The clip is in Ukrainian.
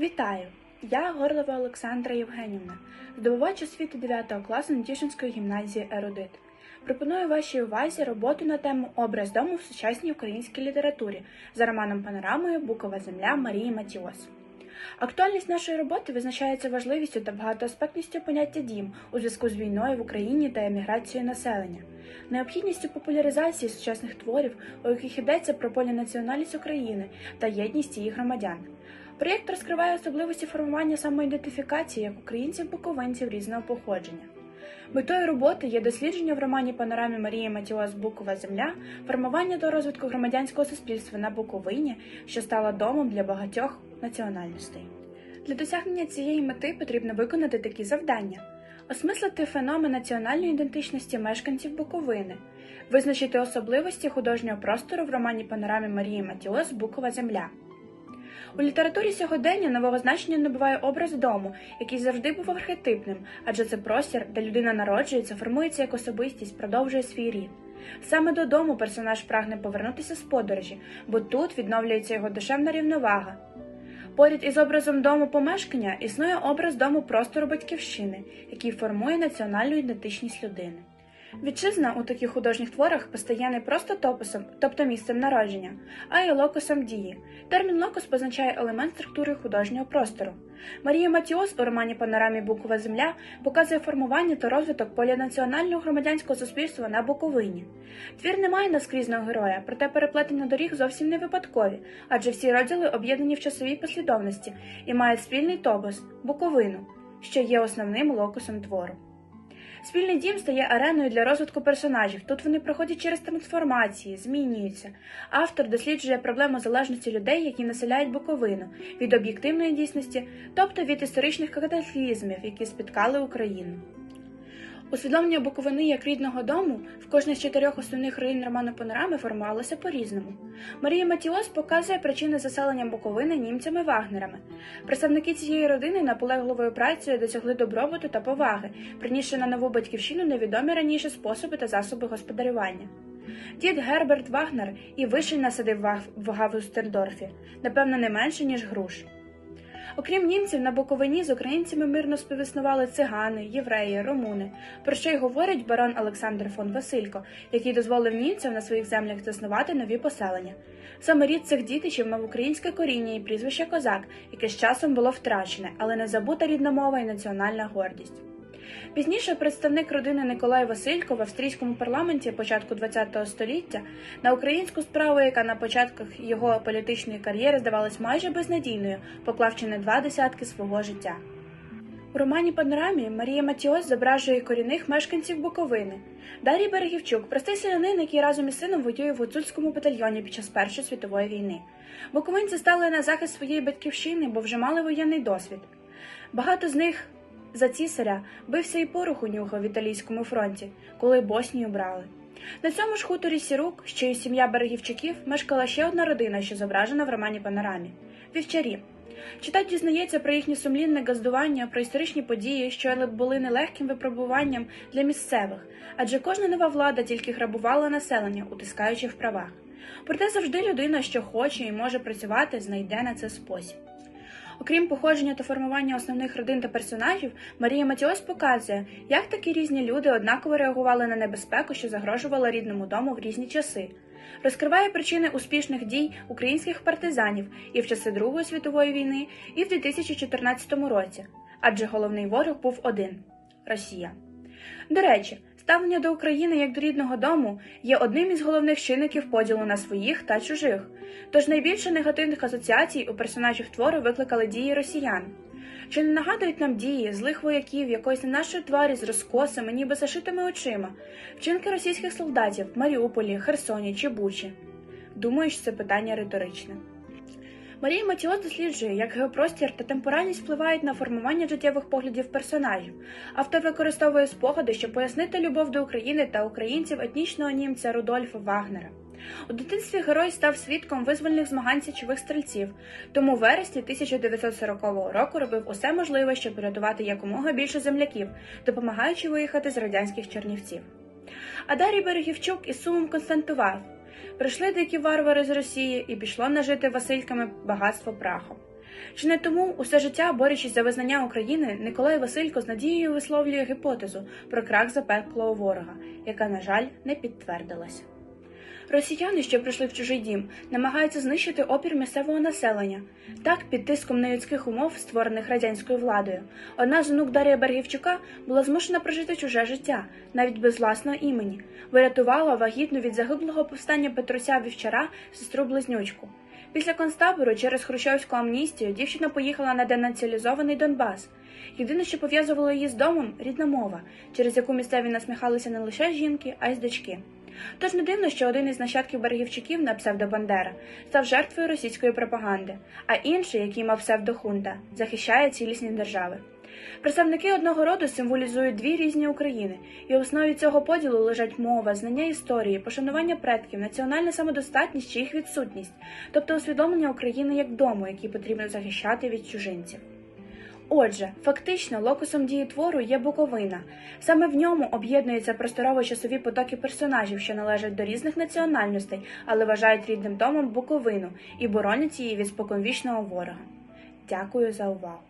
Вітаю! Я Горлова Олександра Євгенівна, здобувач освіти 9 класу Нетішинської гімназії Ерудит. Пропоную вашій увазі роботу на тему Образ дому в сучасній українській літературі за романом Панорамою Букова земля Марії Матіос. Актуальність нашої роботи визначається важливістю та багатоаспектністю поняття дім у зв'язку з війною в Україні та еміграцією населення, необхідністю популяризації сучасних творів, у яких йдеться про полінаціональність України та єдність її громадян. Проєкт розкриває особливості формування самоідентифікації як українців-буковинців різного походження. Метою роботи є дослідження в романі Панорамі Марії Матіос Букова Земля, формування та розвитку громадянського суспільства на Буковині, що стала домом для багатьох національностей. Для досягнення цієї мети потрібно виконати такі завдання: осмислити феномен національної ідентичності мешканців Буковини, визначити особливості художнього простору в романі Панорамі Марії Матіос Букова Земля. У літературі сьогодення нового значення набуває образ дому, який завжди був архетипним, адже це простір, де людина народжується, формується як особистість, продовжує свій рід. Саме додому персонаж прагне повернутися з подорожі, бо тут відновлюється його душевна рівновага. Поряд із образом дому помешкання існує образ дому простору батьківщини, який формує національну ідентичність людини. Вітчизна у таких художніх творах постає не просто топосом, тобто місцем народження, а й локусом дії. Термін локус позначає елемент структури художнього простору. Марія Матіос у романі Панорамі Букова Земля показує формування та розвиток полінаціонального громадянського суспільства на Буковині. Твір не має наскрізного героя, проте переплетення доріг зовсім не випадкові, адже всі розділи об'єднані в часовій послідовності і мають спільний топос Буковину, що є основним локусом твору. Спільний дім стає ареною для розвитку персонажів. Тут вони проходять через трансформації, змінюються. Автор досліджує проблему залежності людей, які населяють Буковину, від об'єктивної дійсності, тобто від історичних катаклізмів, які спіткали Україну. Усвідомлення Буковини як рідного дому в кожній з чотирьох основних руїн роману Панорами формувалося по-різному. Марія Матіос показує причини заселення Буковини німцями-вагнерами. Представники цієї родини наполегливою працею досягли добробуту та поваги, принісши на нову батьківщину невідомі раніше способи та засоби господарювання. Дід Герберт Вагнер і вишень насадив в Гавустердорфі, напевно, не менше, ніж груш. Окрім німців, на Буковині з українцями мирно співіснували цигани, євреї, румуни, про що й говорить барон Олександр фон Василько, який дозволив німцям на своїх землях заснувати нові поселення. Саме рід цих дітичів мав українське коріння і прізвище козак, яке з часом було втрачене, але не забута рідна мова і національна гордість. Пізніше представник родини Николай Василько в австрійському парламенті початку ХХ століття на українську справу, яка на початках його політичної кар'єри здавалась майже безнадійною, поклавши не два десятки свого життя. У романі Панорамі Марія Матіос зображує корінних мешканців Буковини. Дарій Берегівчук простий селянин, який разом із сином воює в гуцульському батальйоні під час Першої світової війни. Буковинці стали на захист своєї батьківщини, бо вже мали воєнний досвід. Багато з них за цісаря бився і пороху нюхав в італійському фронті, коли Боснію брали. На цьому ж хуторі Сірук, що й сім'я Берегівчуків, мешкала ще одна родина, що зображена в романі Панорамі вівчарі. Читач дізнається про їхнє сумлінне газдування, про історичні події, що були нелегким випробуванням для місцевих, адже кожна нова влада тільки грабувала населення, утискаючи в правах. Проте завжди людина, що хоче і може працювати, знайде на це спосіб. Окрім походження та формування основних родин та персонажів, Марія Матіос показує, як такі різні люди однаково реагували на небезпеку, що загрожувала рідному дому в різні часи. Розкриває причини успішних дій українських партизанів і в часи Другої світової війни, і в 2014 році, адже головний ворог був один Росія. До речі, ставлення до України як до рідного дому є одним із головних чинників поділу на своїх та чужих. Тож найбільше негативних асоціацій у персонажів твору викликали дії росіян. Чи не нагадують нам дії злих вояків якоїсь не нашої тварі з розкосами, ніби зашитими очима, вчинки російських солдатів в Маріуполі, Херсоні чи Бучі? Думаю, що це питання риторичне. Марія Матіос досліджує, як геопростір та темпоральність впливають на формування життєвих поглядів персонажів. Автор використовує спогади, щоб пояснити любов до України та українців етнічного німця Рудольфа Вагнера. У дитинстві герой став свідком визвольних змагань січових стрільців, тому в вересні 1940 року робив усе можливе, щоб врятувати якомога більше земляків, допомагаючи виїхати з радянських чернівців. А Дарій Берегівчук із сумом константував прийшли дикі варвари з Росії і пішло нажити Васильками багатство прахом. Чи не тому, усе життя, борючись за визнання України, Николай Василько з надією висловлює гіпотезу про крах запеклого ворога, яка, на жаль, не підтвердилася. Росіяни, що прийшли в чужий дім, намагаються знищити опір місцевого населення. Так, під тиском нелюдських умов, створених радянською владою, одна з онук Дар'я Бергівчука була змушена прожити чуже життя, навіть без власного імені, врятувала вагітну від загиблого повстання Петруся Вівчара сестру близнючку. Після концтабору через хрущовську амністію дівчина поїхала на денацілізований Донбас. Єдине, що пов'язувало її з домом рідна мова, через яку місцеві насміхалися не лише жінки, а й з дочки. Тож не дивно, що один із нащадків берегівчиків на псевдобандера став жертвою російської пропаганди, а інший, який мав псевдохунта, захищає цілісність держави. Представники одного роду символізують дві різні України, і в основі цього поділу лежать мова, знання історії, пошанування предків, національна самодостатність чи їх відсутність, тобто усвідомлення України як дому, який потрібно захищати від чужинців. Отже, фактично локусом дії твору є Буковина. Саме в ньому об'єднуються просторово-часові потоки персонажів, що належать до різних національностей, але вважають рідним домом Буковину і боронять її від споконвічного ворога. Дякую за увагу!